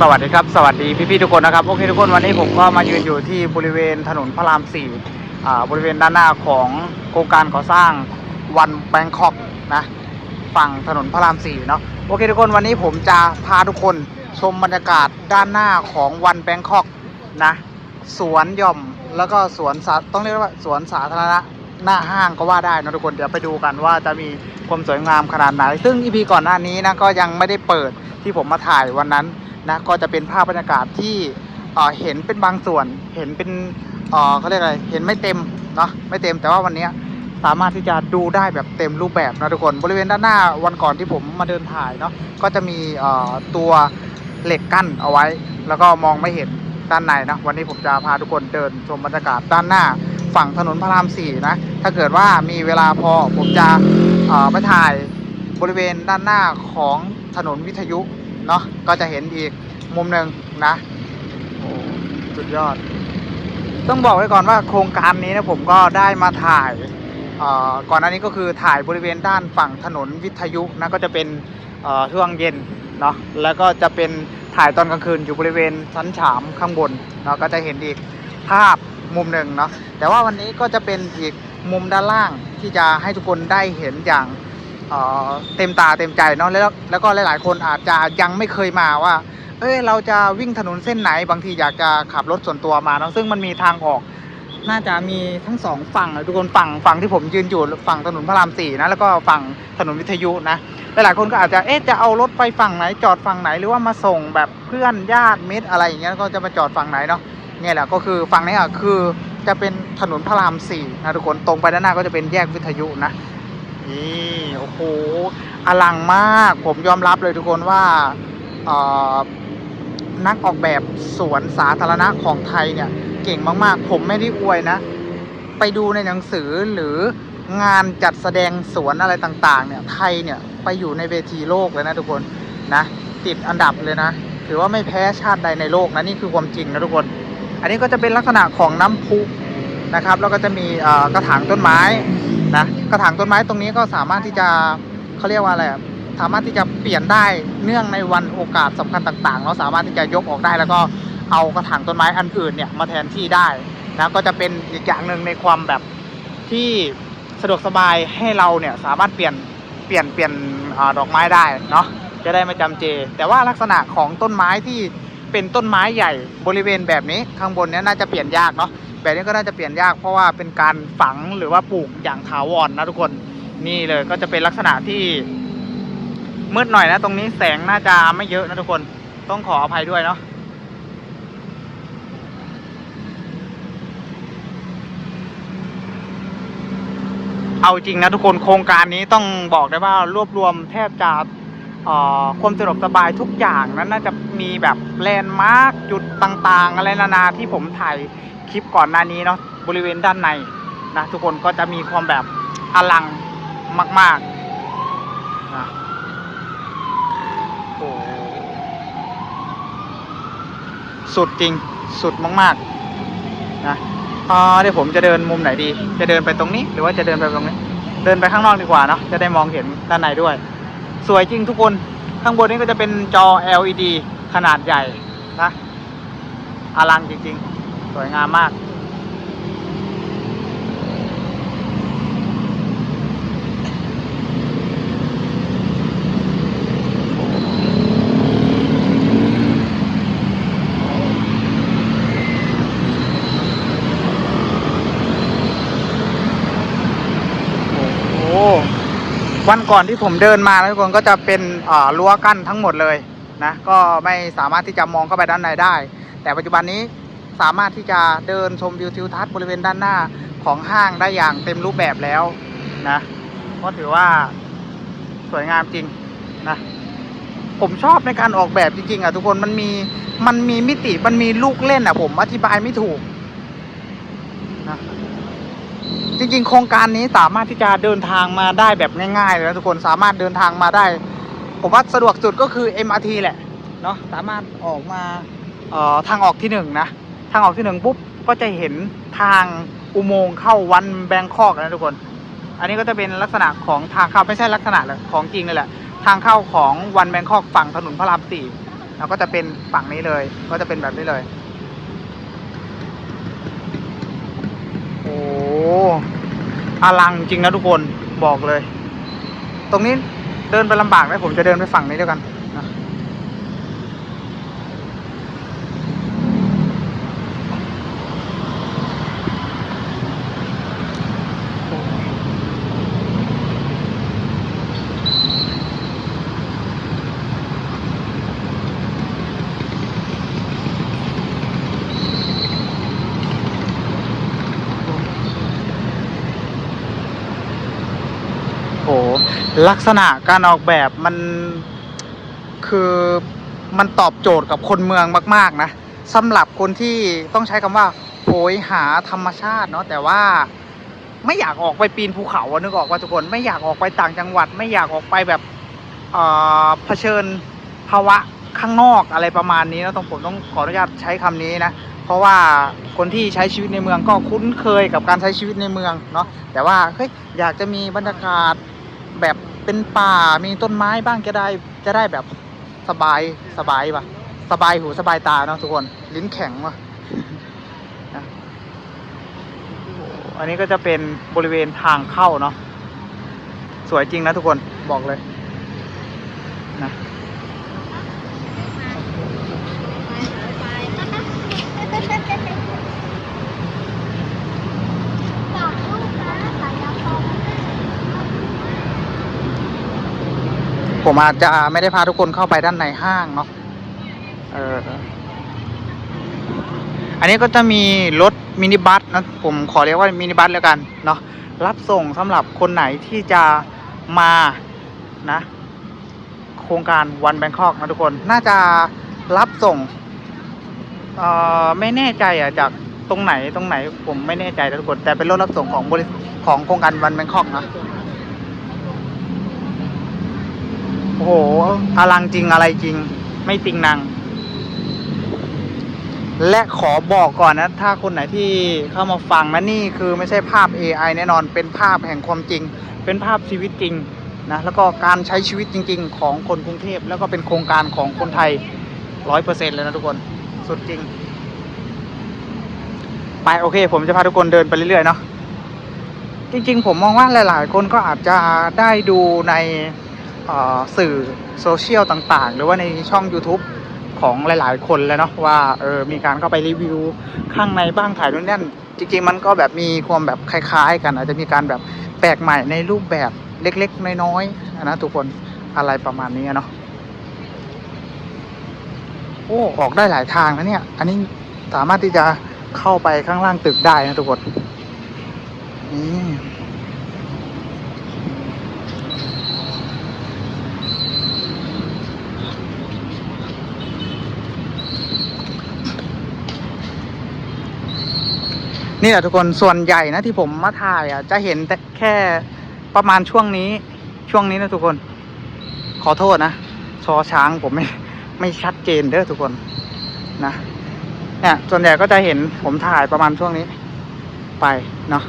สวัสดีครับ สวัสดีพี่ๆทุกคนนะครับ โอเคทุกคนวันนี้ผมก็มายืนอยู่ที่บริเวณถนนพระรามสี่อ่าบริเวณด้านหน้าของโครงการก่อสร้างวันแบงคอกนะฝั่งถนนพระรามสี่เนาะโอเคทุกคนวันนี้ผมจะพาทุกคนชมบรรยากาศด้านหน้าของวันแบงคอกนะสวนย่อมแล้วก็สวนสาต้องเรียกว่าสวนสาธารณะหน้าห้างก็ว่าได้นะทุกคนเดี๋ยวไปดูกันว่าจะมีความสวยงามขนาดไหน ซึ่งอีพีก่อนหน้านี้นะก็ยังไม่ได้เปิดที่ผมมาถ่ายวันนั้น นะก็จะเป็นภาพบรรยากาศที่เห็นเป็นบางส่วน เห็นเป็นเขาเรียกอะไรเห็นไม่เต็มเนาะไม่เต็มแต่ว่าวันนี้สามารถที่จะดูได้แบบเต็มรูปแบบนะทุกคน บริเวณด้านหน้าวันก่อนที่ผมมาเดินถ่ายเนาะก็จะมีตัวเหล็กกั้นเอาไว้ แล้วก็มองไม่เห็นด้านในนะวันนี้ผมจะพาทุกคนเดินชมบรรยากาศด้านหน้า ฝั่งถนนพระรามสี่นะถ้าเกิดว่ามีเวลาพอผมจะไปถ่ายบริเวณด้านหน้าของถนนวิทยุ เนาะก็จะเห็นอีกมุมหนึ่งนะโอ้สุดยอด ต้องบอกไว้ก่อนว่าโครงการนี้นะผมก็ได้มาถ่ายก่อนหน้านี้ก็คือถ่ายบริเวณด้านฝั่งถนนวิทยุนะก็จะเป็นเอ่อช่วงเย็นเนาะแล้วก็จะเป็นถ่ายตอนกลางคืนอยู่บริเวณชั้นฉามข้างบนเนาะก็จะเห็นอีกภาพมุมหนึ่งเนาะแต่ว่าวันนี้ก็จะเป็นอีกมุมด้านล่างที่จะให้ทุกคนได้เห็นอย่าง เต็มตาเต็มใจเนาะแล้วแล้วก็หลาย ๆ คนอาจจะยังไม่เคยมาว่า เอ้ยเราจะวิ่งถนนเส้นไหนบางทีอยากจะขับรถส่วนตัวมาเนาะซึ่งมันมีทางออก น่าจะมีทั้งสองฝั่งทุกคนฝั่งฝั่งที่ผมยืนอยู่ฝั่งถนนพระรามสี่นะแล้วก็ฝั่งถนนวิทยุนะหลายๆคนก็อาจจะเอ๊ะจะเอารถไปฝั่งไหน จอดฝั่งไหนหรือว่ามาส่งแบบเพื่อนญาติมิตรอะไรอย่างเงี้ยก็จะมาจอดฝั่งไหนเนาะเนี่ยแหละก็คือฝั่งนี้อะคือจะเป็นถนนพระรามสี่นะทุกคนตรงไปด้านหน้าก็จะเป็นแยกวิทยุนะ นี่โอ้โหอลังมาก ผมยอมรับเลยทุกคนว่าเอ่อนักออกแบบสวนสาธารณะของไทยเนี่ย เก่งมากๆ ผมไม่ได้อวยนะ ไปดูในหนังสือหรืองานจัดแสดงสวนอะไรต่างๆ เนี่ยไทยเนี่ยไปอยู่ในเวทีโลกเลยนะทุกคนนะ ติดอันดับเลยนะ ถือว่าไม่แพ้ชาติใดในโลกนะ นี่คือความจริงนะทุกคน อันนี้ก็จะเป็นลักษณะของน้ำพุนะครับ แล้วก็จะมีกระถางต้นไม้ นะกระถางต้นไม้ตรงนี้ก็สามารถที่จะเขาเรียกว่าอะไรสามารถที่จะเปลี่ยนได้เนื่องในวันโอกาสสำคัญต่างๆเราสามารถที่จะยกออกได้แล้วก็เอากระถางต้นไม้อันอื่นเนี่ยมาแทนที่ได้นะก็จะเป็นอีกอย่างหนึ่งในความแบบที่สะดวกสบายให้เราเนี่ยสามารถเปลี่ยนเปลี่ยนเปลี่ยนอดอกไม้ได้เนาะจะได้ไม่จำเจ แต่ว่าลักษณะของต้นไม้ที่เป็นต้นไม้ใหญ่บริเวณแบบนี้ข้างบนเนี้ยน่าจะเปลี่ยนยากเนาะ แบบนี้ก็น่าจะเปลี่ยนยากเพราะว่าเป็นการฝังหรือว่าปลูกอย่างถาวรนะทุกคนนี่เลยก็จะเป็นลักษณะที่มืดหน่อยนะ ตรงนี้แสงน่าจะไม่เยอะนะทุกคนต้องขออภัยด้วยเนาะเอาจริงนะทุกคนโครงการนี้ต้องบอกได้ว่ารวบรวมแทบจะความสะดวกสบายทุกอย่างนั้นน่าจะมีแบบแลนด์มาร์กจุดต่างๆ อะไรนานาที่ผมถ่าย คลิปก่อนหน้านี้เนาะบริเวณด้านในนะทุกคนก็จะมีความแบบอลังมากๆนะโอ้สุดจริงสุดมากๆนะอ่าเดี๋ยวผมจะเดินมุมไหนดี จะเดินไปตรงนี้ หรือว่าจะเดินไปตรงนี้ เดินไปข้างนอกดีกว่าเนาะจะได้มองเห็นด้านในด้วย สวยจริงทุกคนข้างบนนี้ก็จะเป็นจอ LED ขนาดใหญ่นะอลังจริง ๆ สวยงามมาก โอ้วันก่อนที่ผมเดินมาแล้วทุกคนก็จะเป็นรั้วกั้นทั้งหมดเลยนะก็ไม่สามารถที่จะมองเข้าไปด้านในได้ แต่ปัจจุบันนี้ สามารถที่จะเดินชมวิวทิวทัศน์บริเวณด้านหน้าของห้างได้อย่างเต็มรูปแบบแล้วนะก็ถือว่าสวยงามจริงนะผมชอบในการออกแบบจริงๆอะทุกคนมันมีมันมีมิติมันมีลูกเล่นอะ ผมอธิบายไม่ถูกนะจริงๆ โครงการนี้สามารถที่จะเดินทางมาได้แบบง่ายๆเลยนะทุกคนสามารถเดินทางมาได้ ผมว่าสะดวกสุดก็คือ MRT แหละเนาะสามารถออกมาออทางออกที่หนึ่งนะ ทางออกที่หนึ่งปุ๊บก็จะเห็นทางอุโมงค์เข้าวันแบงคอกนะทุกคน อันนี้ก็จะเป็นลักษณะของทางเข้าไม่ใช่ลักษณะเลยของจริงเลยแหละทางเข้าของวันแบงคอกฝั่งถนนพระรามสี่แล้วก็จะเป็นฝั่งนี้เลย ก็จะเป็นแบบนี้เลยโอ้อลังจริงนะทุกคนบอกเลย ตรงนี้เดินไปลำบากไหมผมจะเดินไปฝั่งนี้ด้วยกันนะโอ้ ลักษณะการออกแบบมันคือมันตอบโจทย์กับคนเมืองมาก ๆ นะสำหรับคนที่ต้องใช้คำว่าโหยหาธรรมชาติเนาะแต่ว่าไม่อยากออกไปปีนภูเขาอะนึกออกว่าทุกคนไม่อยากออกไปต่างจังหวัด ไม่อยากออกไปแบบเอ่อเผชิญภาวะข้างนอกอะไรประมาณนี้นะต้องผมต้องขออนุญาตใช้คำนี้นะ เพราะว่าคนที่ใช้ชีวิตในเมืองก็คุ้นเคยกับการใช้ชีวิตในเมืองเนาะแต่ว่าเฮ้ยอยากจะมีบรรยากาศแบบ เป็นป่ามีต้นไม้บ้างจะได้จะได้แบบสบายสบายปะสบายหูสบายตาเนาะทุกคนลิ้นแข็งวะนะอันนี้ก็จะเป็นบริเวณทางเข้าเนาะสวยจริงนะทุกคนบอกเลยนะ ผมอาจจะไม่ได้พาทุกคนเข้าไปด้านในห้างเนาะเอออันนี้ก็จะมีรถมินิบัสนะผมขอเรียกว่ามินิบัสแล้วกันเนาะรับส่งสำหรับคนไหนที่จะมานะ โครงการวันแบงคอกนะทุกคน น่าจะรับส่งเอ่อไม่แน่ใจอะจากตรงไหนตรงไหนผมไม่แน่ใจนะทุกคน แต่เป็นรถรับส่งของบริษัทของโครงการวันแบงคอกนะ โอ้โหอลังจริงอะไรจริง ไม่ติงนางและขอบอกก่อนนะ ถ้าคนไหนที่เข้ามาฟังนะนี่คือไม่ใช่ภาพ AI แน่นอนเป็นภาพแห่งความจริง เป็นภาพชีวิตจริงนะแล้วก็การใช้ชีวิตจริง ๆ ของคนกรุงเทพแล้วก็เป็นโครงการของคนไทยร้อยเปอร์เซ็นเลยนะทุกคน สุดจริง ไปโอเค ผมจะพาทุกคนเดินไปเรื่อยๆเนาะจริง ๆ ผมมองว่าหลาย ๆ คนก็อาจจะได้ดูใน สื่อโซเชียลต่างๆ หรือว่าในช่อง YouTube ของหลายๆ คนแล้วเนาะว่าเออมีการเข้าไปรีวิวข้างในบ้างถ่ายนู่นนั่นจริง ๆ มันก็แบบมีความแบบคล้าย ๆ กัน อาจจะมีการแบบแปลกใหม่ในรูปแบบเล็กๆ น้อยๆนะทุกคนอะไรประมาณนี้เนาะโอ้ออกได้หลายทางนะเนี่ย อันนี้สามารถที่จะเข้าไปข้างล่างตึกได้นะทุกคนนี่ นี่แหละทุกคนส่วนใหญ่นะที่ผมมาถ่ายอะจะเห็นแต่แค่ประมาณช่วงนี้ ช่วงนี้นะทุกคน ขอโทษนะชอช้างผมไม่ไม่ชัดเจนเด้อทุกคนนะเนี่ยส่วนใหญ่ก็จะเห็นผมถ่ายประมาณช่วงนี้ ไปเนาะ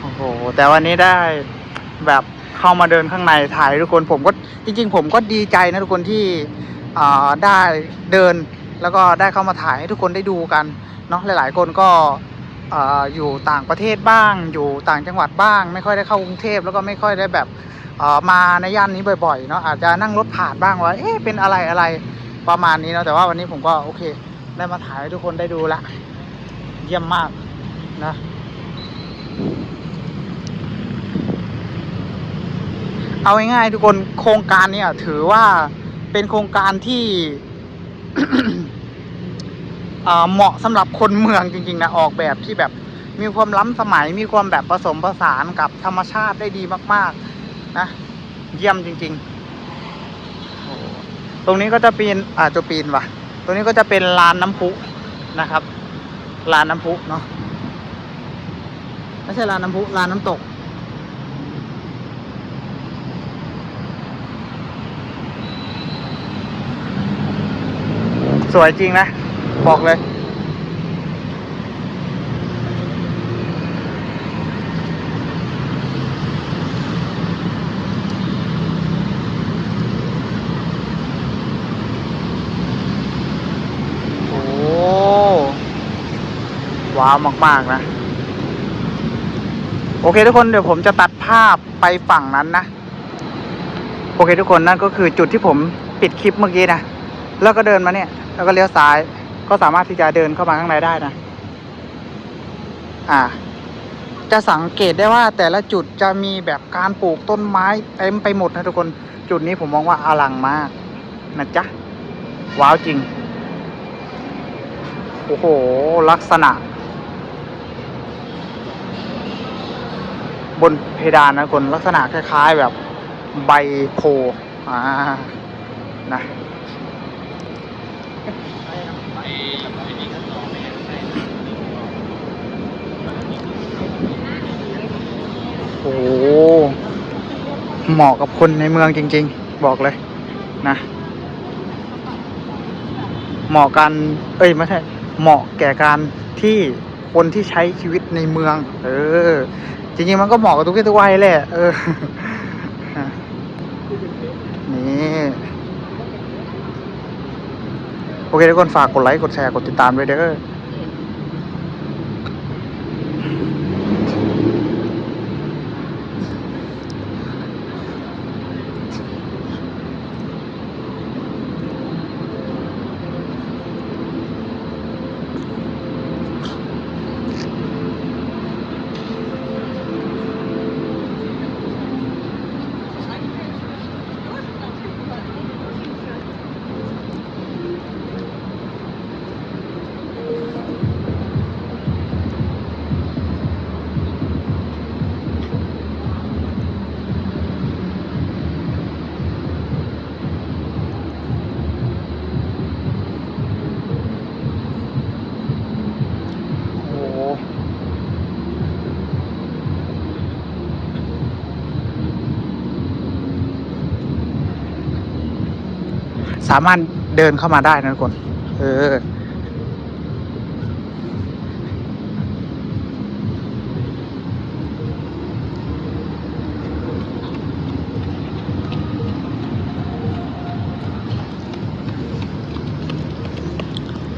โอ้โหแต่วันนี้ได้แบบเข้ามาเดินข้างในถ่ายทุกคนผมก็จริง ๆ ผมก็ดีใจนะทุกคนที่อ่าได้เดิน แล้วก็ได้เข้ามาถ่ายให้ทุกคนได้ดูกันเนาะหลาย ๆ คนก็เอ่อยู่ต่างประเทศบ้าง อยู่ต่างจังหวัดบ้าง ไม่ค่อยได้เข้ากรุงเทพแล้วก็ไม่ค่อยได้แบบมาในย่านนี้บ่อยๆเนาะอาจจะนั่งรถผ่านบ้างว่าเอ๊ะเป็นอะไรอะไรประมาณนี้เนาะแต่ว่าวันนี้ผมก็โอเค ได้มาถ่ายให้ทุกคนได้ดูละเยี่ยมมากนะเอาง่ายๆทุกคนโครงการเนี้ยถือว่าเป็นโครงการที่ เหมาะสำหรับคนเมืองจริงๆนะออกแบบที่แบบมีความล้ำสมัยมีความแบบผสมผสานกับธรรมชาติได้ดีมาก ๆ นะ เยี่ยมจริงๆตรงนี้ก็จะปีนอ่าจะปีนว่ะ ตรงนี้ก็จะเป็นลานน้ำพุนะครับลานน้ำพุเนาะไม่ใช่ลานน้ำพุลานน้ำตกสวยจริงนะ บอกเลย โอ้ ว้าว มาก ๆ นะ โอเคทุกคนเดี๋ยวผมจะตัดภาพไปฝั่งนั้นนะ โอเคทุกคนนั่นก็คือจุดที่ผมปิดคลิปเมื่อกี้นะ แล้วก็เดินมาเนี่ย แล้วก็เลี้ยวซ้าย ก็สามารถที่จะเดินเข้ามาข้างในได้นะ อ่า จะสังเกตได้ว่าแต่ละจุดจะมีแบบการปลูกต้นไม้เต็มไปหมดนะทุกคน จุดนี้ผมมองว่าอลังมากนะจ๊ะ ว้าวจริง โอ้โห ลักษณะ บนเพดานนะคนลักษณะคล้าย ๆแบบใบโพอ่านะ โอ้โหเหมาะกับคนในเมืองจริง ๆ บอกเลยนะ เหมาะกัน เอ้ยไม่ใช่เหมาะแก่การที่คนที่ใช้ชีวิตในเมือง เออ จริงๆมันก็เหมาะกับทุกเพศทุกวัยแหละ เออ นี่ โอเคทุกคนฝากกดไลค์กดแชร์กดติดตามด้วยเด้อ สามารถเดินเข้ามาได้นะทุกคน เออ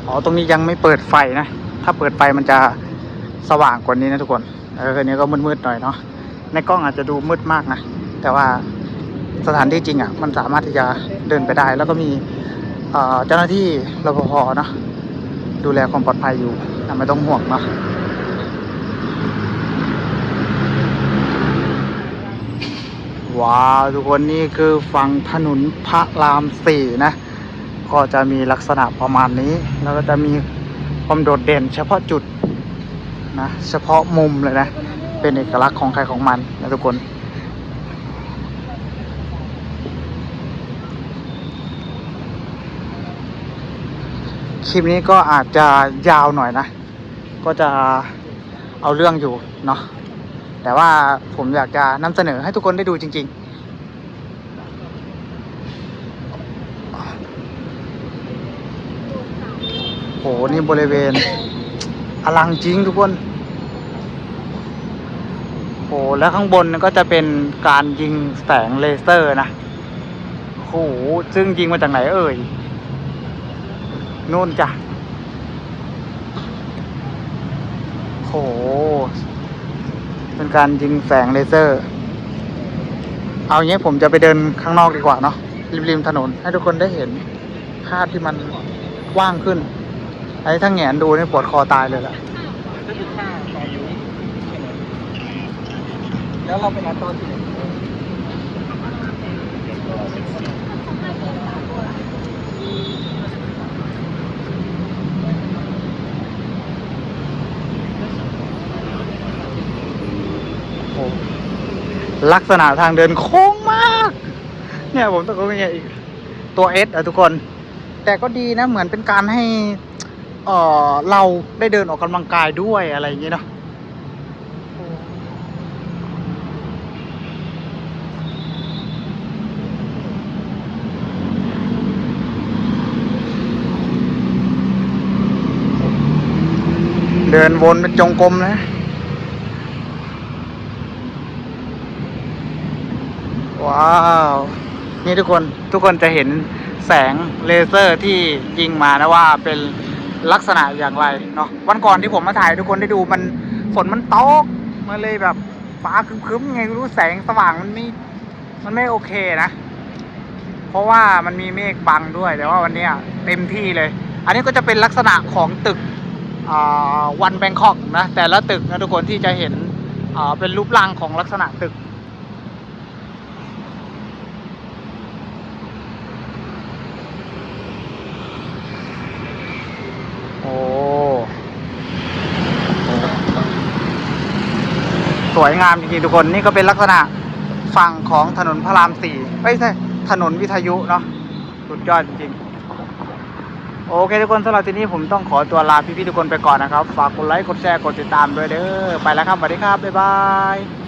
อ๋อ ตรงนี้ยังไม่เปิดไฟนะ ถ้าเปิดไฟมันจะสว่างกว่านี้นะทุกคน เอออันนี้ก็มืดๆหน่อยเนาะ ในกล้องอาจจะดูมืดมากนะ แต่ว่า สถานที่จริงอะมันสามารถที่จะเดินไปได้ แล้วก็มีเจ้าหน้าที่รปภเนาะดูแลความปลอดภัยอยู่ไม่ต้องห่วงเนาะว้าวทุกคนนี่คือฝั่งถนนพระรามสี่นะ ก็จะมีลักษณะประมาณนี้ แล้วก็จะมีความโดดเด่น เฉพาะจุดนะ เฉพาะมุมเลยนะ เป็นเอกลักษณ์ของใครของมันนะทุกคน คลิปนี้ก็อาจจะยาวหน่อยนะ ก็จะเอาเรื่องอยู่เนาะแต่ว่าผมอยากจะนำเสนอให้ทุกคนได้ดูจริง ๆโหนี่บริเวณ อลังจริงทุกคนโหแล้วข้างบนก็จะเป็นการยิงแสงเลเซอร์นะโหซึ่งยิงมาจากไหนเอ่ย น่นจ้ะโห เป็นการยิงแสงเลเซอร์ เอาอย่างนี้ผมจะไปเดินข้างนอกดีกว่าเนาะริมๆถนน ให้ทุกคนได้เห็นภาพที่มันกว้างขึ้น ไอ้ถ้าแงนดูนี่ปวดคอตายเลยล่ะแล้วเราไปนัดตอนที่ หลักษณะทางเดินโค้งมาก เนี่ยผมต้องเป็นไงอีกตัวเอสอะทุกคน แต่ก็ดีนะเหมือนเป็นการให้เออเราได้เดินออกกำลังกายด้วยอะไรอย่างเงี้ยเนาะเดินวนเป็นจงกรมนะ ว้าว นี่ทุกคนทุกคนจะเห็นแสงเลเซอร์ที่ยิงมานะว่าเป็นลักษณะอย่างไรเนาะวันก่อนที่ผมมาถ่ายทุกคนได้ดูมันฝนมันตกมันเลยแบบฟ้าคึ้มๆไงรู้แสงสว่างมันไม่มันไม่โอเคนะ เพราะว่ามันมีเมฆบังด้วย แต่ว่าวันนี้เต็มที่เลย อันนี้ก็จะเป็นลักษณะของตึกวันแบงคอกนะแต่ละตึกนะทุกคนที่จะเห็นเป็นรูปร่างของลักษณะตึก โอ้สวยงามจริงๆทุกคนนี่ก็เป็นลักษณะฝั่งของถนนพระรามสี่ไม่ใช่ถนนวิทยุเนาะสุดยอดจริงๆ โอเคทุกคนสำหรับที่นี้ผมต้องขอตัวลาพี่ๆทุกคนไปก่อนนะครับ ฝากกดไลค์กดแชร์กดติดตามด้วยเด้อไปแล้วครับสวัสดีครับ บ๊ายบาย